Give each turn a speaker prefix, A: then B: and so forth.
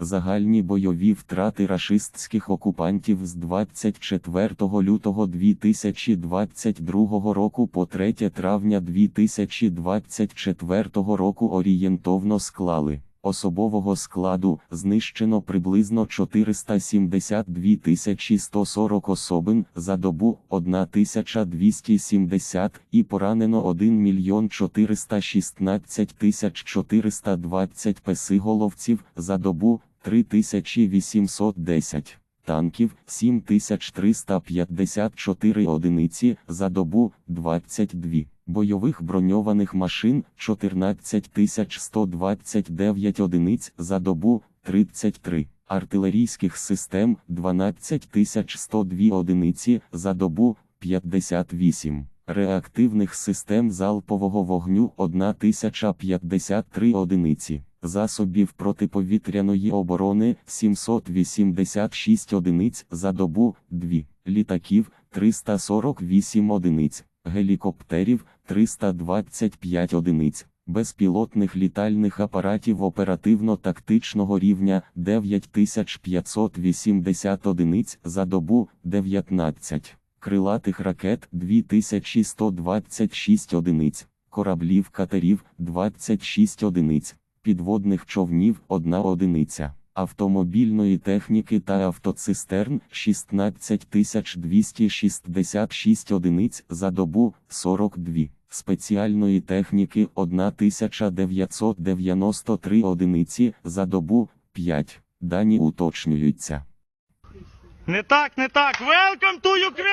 A: Загальні бойові втрати рашистських окупантів з 24 лютого 2022 року по 3 травня 2024 року орієнтовно склали. Особового складу знищено приблизно 472 140 особин за добу 1270 і поранено 1 мільйон 416 420 песиголовців за добу 3810 танків 7354 одиниці за добу 22, бойових броньованих машин 14129 одиниць за добу 33, артилерійських систем 12102 одиниці за добу 58. Реактивних систем залпового вогню 1053 одиниці, засобів протиповітряної оборони 786 одиниць за добу 2, літаків 348 одиниць, гелікоптерів 325 одиниць, безпілотних літальних апаратів оперативно-тактичного рівня 9580 одиниць за добу 19 крилатих ракет 2126 одиниць, кораблів катерів 26 одиниць, підводних човнів 1 одиниця, автомобільної техніки та автоцистерн 16266 одиниць за добу 42, спеціальної техніки 1993 одиниці за добу 5. Дані уточнюються.
B: Не так, не так. Welcome to Ukraine!